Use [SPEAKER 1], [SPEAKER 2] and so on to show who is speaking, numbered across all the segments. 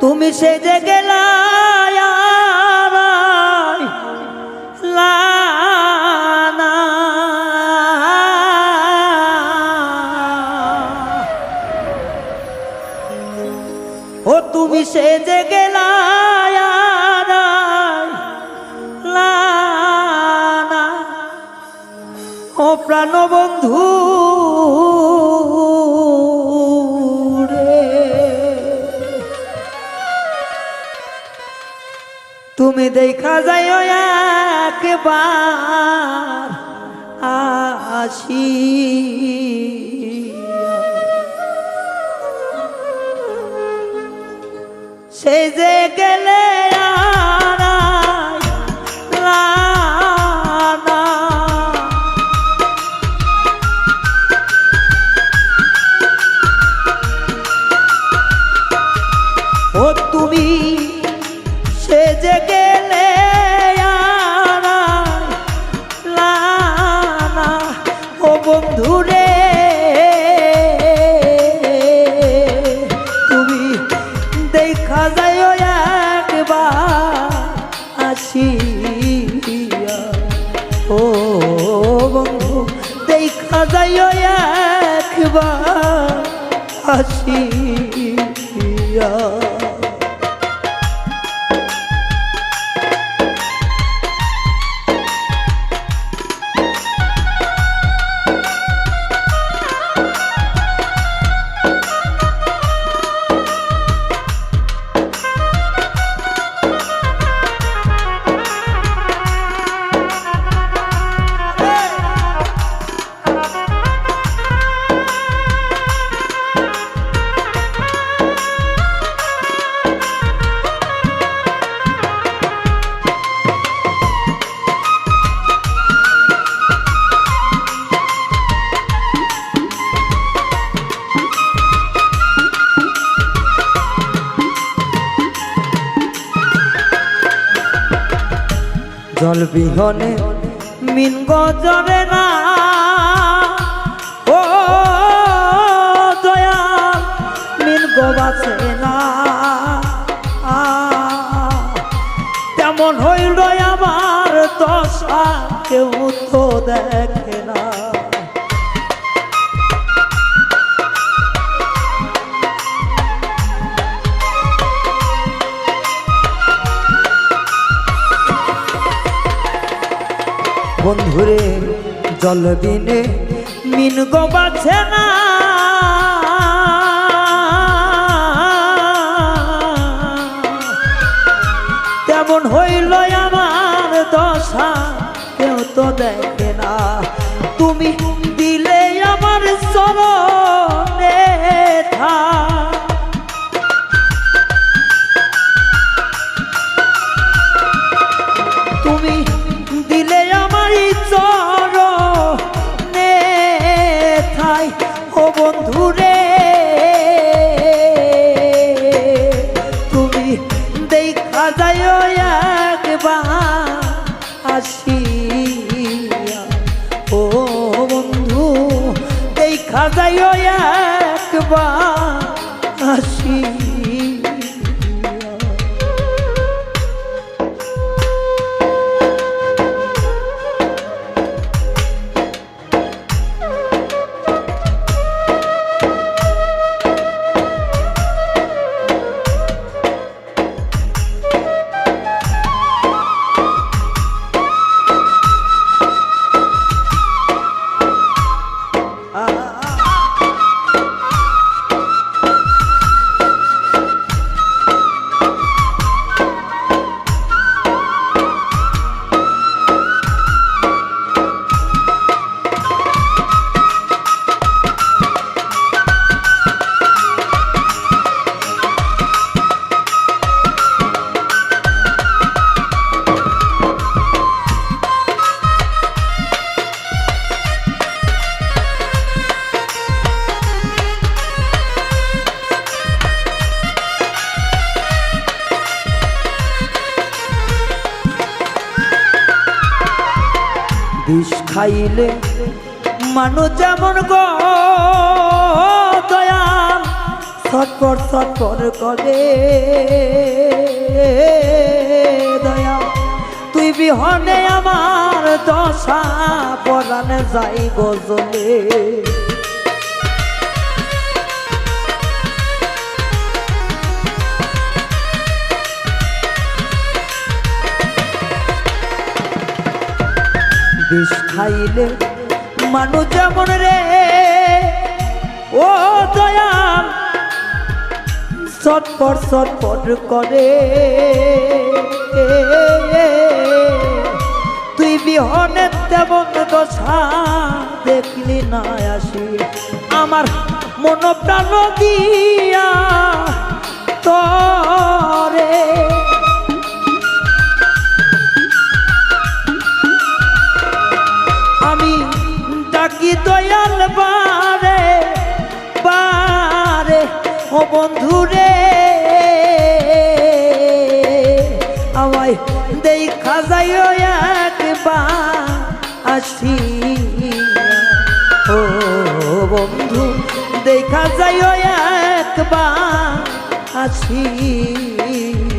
[SPEAKER 1] তুমি সে যে লানা ও তুমি সে যে লানা ও প্রাণবন্ধু রে দেখা যায় একবার আসি। সে যে গেলে একবার আসিয়া জল বিহনে মিন গজরে না। ও দয়া মিন গবাছে না। তেমন হইল আমার দশা, কেউ তো দেখে বন্ধুরে, জল বিনে মিন গোবাছে না। তেমন হইল আমার দশা, কেউ তো দেখে না। তুমি থাই ও বন্ধু রে তুমি দেখা যায় একবার আসি ও বন্ধু, দেখা যায় একবার, আসিয়া। খাইলে মানুষ যেমন গো দয়াল সৎপর ছটপট করে। দয়া তুই বিহনে আমার দশা, পরানে যাই গজলে বিষ খাইলে মানুষ যেমন রে, ও দয়াল, চটপট চটপট করে। তুই বিহনে তেমন দশা দেখলি না আসি, আমার মন প্রাণ দিয়া তরে। ডাকি দয়াল বারে বারে, ও বন্ধু রে আমায় দেই খাজাইও একবার আসি। ও বন্ধু, দেখা যাইও একবার আসিয়া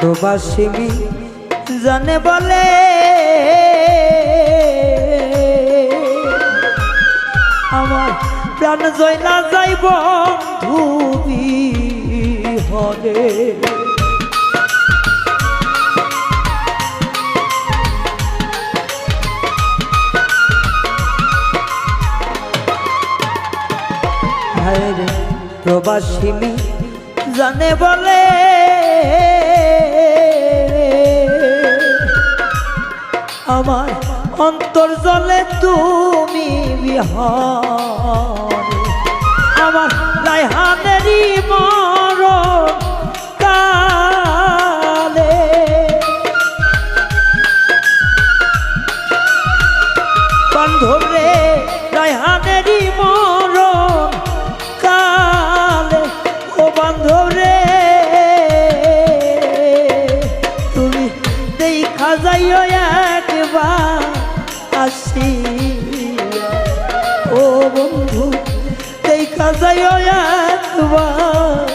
[SPEAKER 1] প্রবাসী জানে বলে। আমার প্রাণ জয় না যাইব ধুবি হলে প্রবাসী জানে বলে। আমার অন্তর জলে তুমি বিহার। আমার লাইহানেরই মর কালে। রে দেখা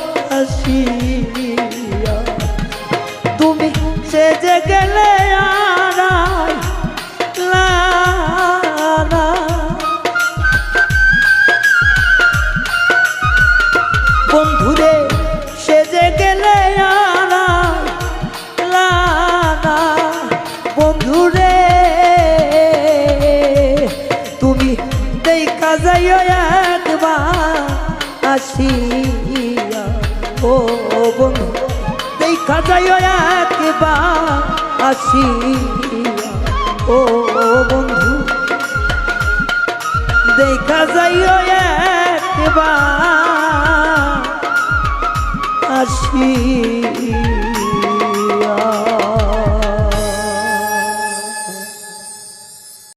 [SPEAKER 1] আসিয়া ও বন্ধু দেখা যাইও একবার। আসি।